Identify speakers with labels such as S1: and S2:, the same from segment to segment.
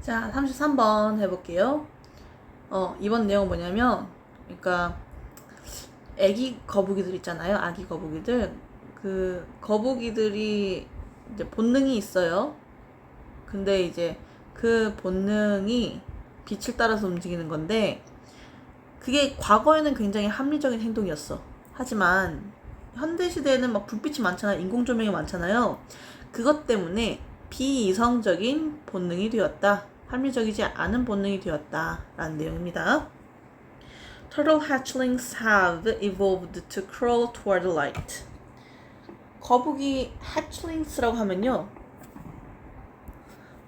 S1: 자, 33번 해볼게요. 어, 이번 내용은 뭐냐면, 그러니까, 애기 거북이들 있잖아요. 아기 거북이들. 그, 거북이들이 이제 본능이 있어요. 근데 이제 그 본능이 빛을 따라서 움직이는 건데, 그게 과거에는 굉장히 합리적인 행동이었어. 하지만, 현대 시대에는 막 불빛이 많잖아요. 인공조명이 많잖아요. 그것 때문에 비이성적인 본능이 되었다. 합리적이지 않은 본능이 되었다. 라는 내용입니다. Turtle hatchlings have evolved to crawl toward light. 거북이 hatchlings라고 하면요.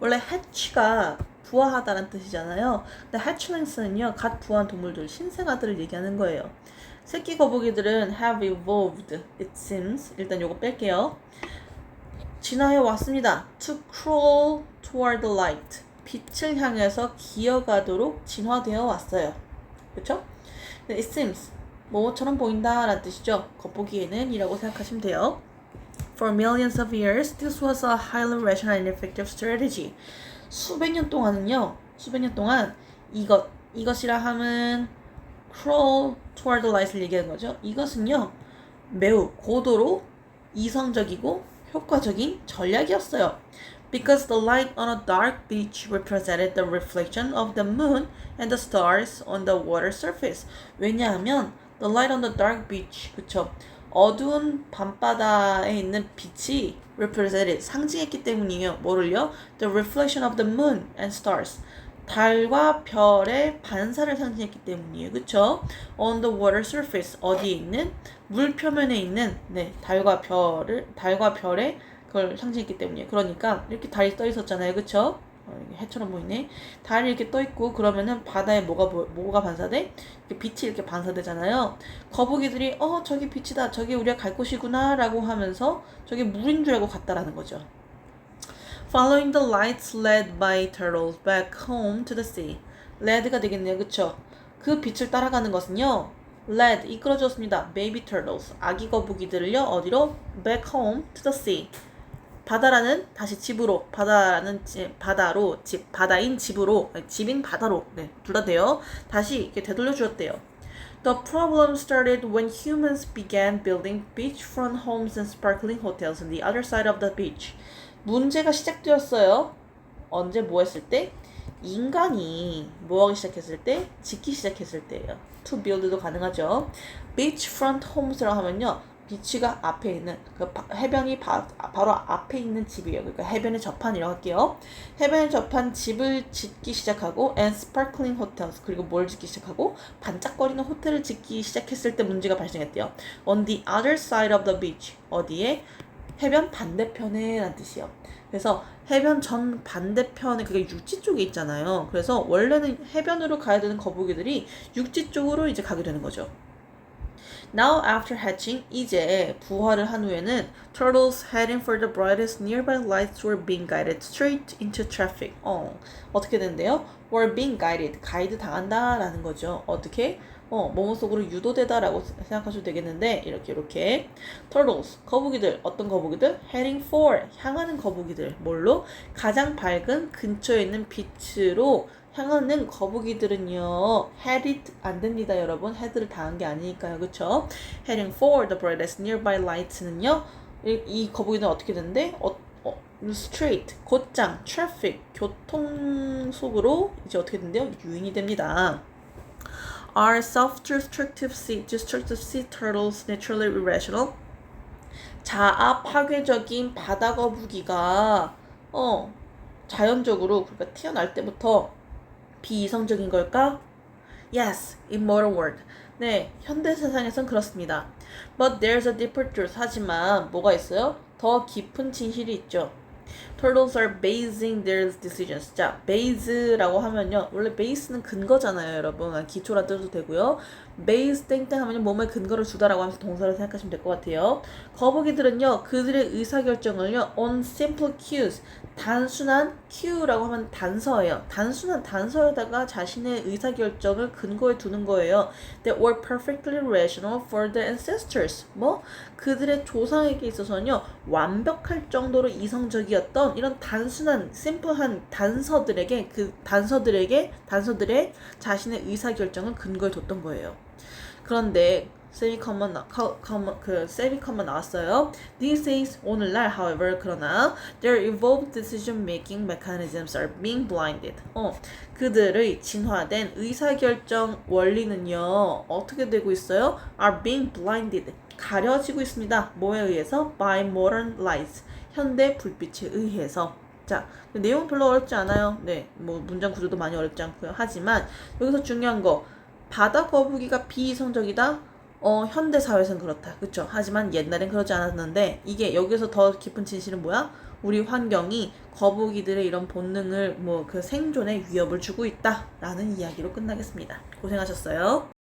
S1: 원래 hatch가 부화하다는 뜻이잖아요. 근데 hatchlings는요, 갓 부화한 동물들, 신생아들을 얘기하는 거예요. 새끼 거북이들은 have evolved, it seems. 일단 요거 뺄게요. 진화해 왔습니다. To crawl toward the light. 빛을 향해서 기어가도록 진화되어 왔어요. 네, It seems. 뭐처럼 보인다 라는 뜻이죠. 겉보기에는 이라고 생각하시면 돼요. For millions of years, this was a highly rational and effective strategy. 수백 년 동안은요, 수백 년 동안 이것, 이것이라 함은 crawl toward the light을 얘기하는 거죠. 이것은요, 매우 고도로 이성적이고 효과적인 전략이었어요. Because the light on a dark beach represented the reflection of the moon and the stars on the water surface. 왜냐하면 the light on the dark beach, 그쵸? 어두운 밤바다에 있는 빛이 represented, 상징했기 때문이에요. 뭐를요? The reflection of the moon and stars. 달과 별의 반사를 상징했기 때문이에요. 그쵸? On the water surface. 어디에 있는? 물 표면에 있는, 네, 달과 별을, 달과 별의 그걸 상징했기 때문이에요. 그러니까, 이렇게 달이 떠 있었잖아요. 그쵸? 어, 해처럼 보이네. 달이 이렇게 떠 있고, 그러면은 바다에 뭐가, 보- 뭐가 반사돼? 이렇게 빛이 이렇게 반사되잖아요. 거북이들이, 어, 저기 빛이다. 저기 우리가 갈 곳이구나. 라고 하면서, 저기 물인 줄 알고 갔다라는 거죠. Following the lights led by turtles back home to the sea. led가 되겠네요. 그쵸? 그 빛을 따라가는 것은요. led, 이끌어줬습니다. baby turtles, 아기 거북이들을요. 어디로? back home to the sea. 바다라는 다시 집으로 바다라는 지- 바다로 집 바다인 집으로 집인 바다로 네, 둘 다 돼요. 다시 이렇게 되돌려 주었대요. The problem started when humans began building beachfront homes and sparkling hotels on the other side of the beach. 문제가 시작되었어요. 언제 뭐 했을 때? 인간이 뭐 하기 시작했을 때? 짓기 시작했을 때예요. To build도 가능하죠. beachfront homes라고 하면요. 비치가 앞에 있는 그 바- 해변이 바, 바로 앞에 있는 집이에요. 그러니까 해변에 접한이라고 할게요. 해변에 접한 집을 짓기 시작하고 and sparkling hotels 그리고 뭘 짓기 시작하고 반짝거리는 호텔을 짓기 시작했을 때 문제가 발생했대요. On the other side of the beach 어디에 해변 반대편에 라는 뜻이에요. 그래서 해변 전 반대편에 그게 육지 쪽에 있잖아요. 그래서 원래는 해변으로 가야 되는 거북이들이 육지 쪽으로 이제 가게 되는 거죠. Now after hatching, 이제 부화를 한 후에는 turtles heading for the brightest nearby lights were being guided straight into traffic. 어, 어떻게 된대요? were being guided, 가이드 당한다라는 거죠. 어떻게? 어, 몸 속으로 유도되다라고 생각하셔도 되겠는데 이렇게 이렇게 turtles 거북이들 어떤 거북이들 heading for 향하는 거북이들 뭘로 가장 밝은 근처에 있는 빛으로 향하는 거북이들은요 headed 안 됩니다 여러분 head를 당한 게 아니니까요 그쵸 heading for the brightest nearby lights는요 이, 이 거북이는 어떻게 되는데 어, 어, straight 곧장 traffic 교통 속으로 이제 어떻게 된대요 유인이 됩니다. Are self-destructive sea, destructive sea turtles naturally irrational? 자아 파괴적인 바다 거북이가 어 자연적으로 그러니까 태어날 때부터 비이성적인 걸까? Yes, in modern world. 네, 현대 세상에선 그렇습니다. But there's a deeper truth. 하지만 뭐가 있어요? 더 깊은 진실이 있죠. Turtles are basing their decisions. 자, base라고 하면요. 원래 base는 근거잖아요, 여러분. 아, 기초라 뜻도 되고요. base 땡땡 하면요. 몸에 근거를 주다라고 하면서 동사를 생각하시면 될 것 같아요. 거북이들은요. 그들의 의사결정을요. on simple cues. 단순한 Q라고 하면 단서예요. 단순한 단서에다가 자신의 의사결정을 근거에 두는 거예요. That were perfectly rational for the ancestors. 뭐? 그들의 조상에게 있어서는요, 완벽할 정도로 이성적 이었던 이런 단순한, 심플한 단서들에게, 그 단서들에게, 단서들의 자신의 의사 결정을 근거에 뒀던 거예요. 그런데 세미컴만 그 세미컴만 나왔어요. These days 오늘날 however 그러나 their evolved decision making mechanisms are being blinded. 어, 그들의 진화된 의사결정 원리는요 어떻게 되고 있어요? are being blinded 가려지고 있습니다. 뭐에 의해서? by modern lights 현대 불빛에 의해서. 자, 내용 별로 어렵지 않아요. 네, 뭐 문장 구조도 많이 어렵지 않고요. 하지만 여기서 중요한 거 바다 거북이가 비이성적이다. 어, 현대 사회에서는 그렇다. 그쵸? 하지만 옛날엔 그러지 않았는데, 이게 여기서 더 깊은 진실은 뭐야? 우리 환경이 거북이들의 이런 본능을 뭐 그 생존에 위협을 주고 있다. 라는 이야기로 끝나겠습니다. 고생하셨어요.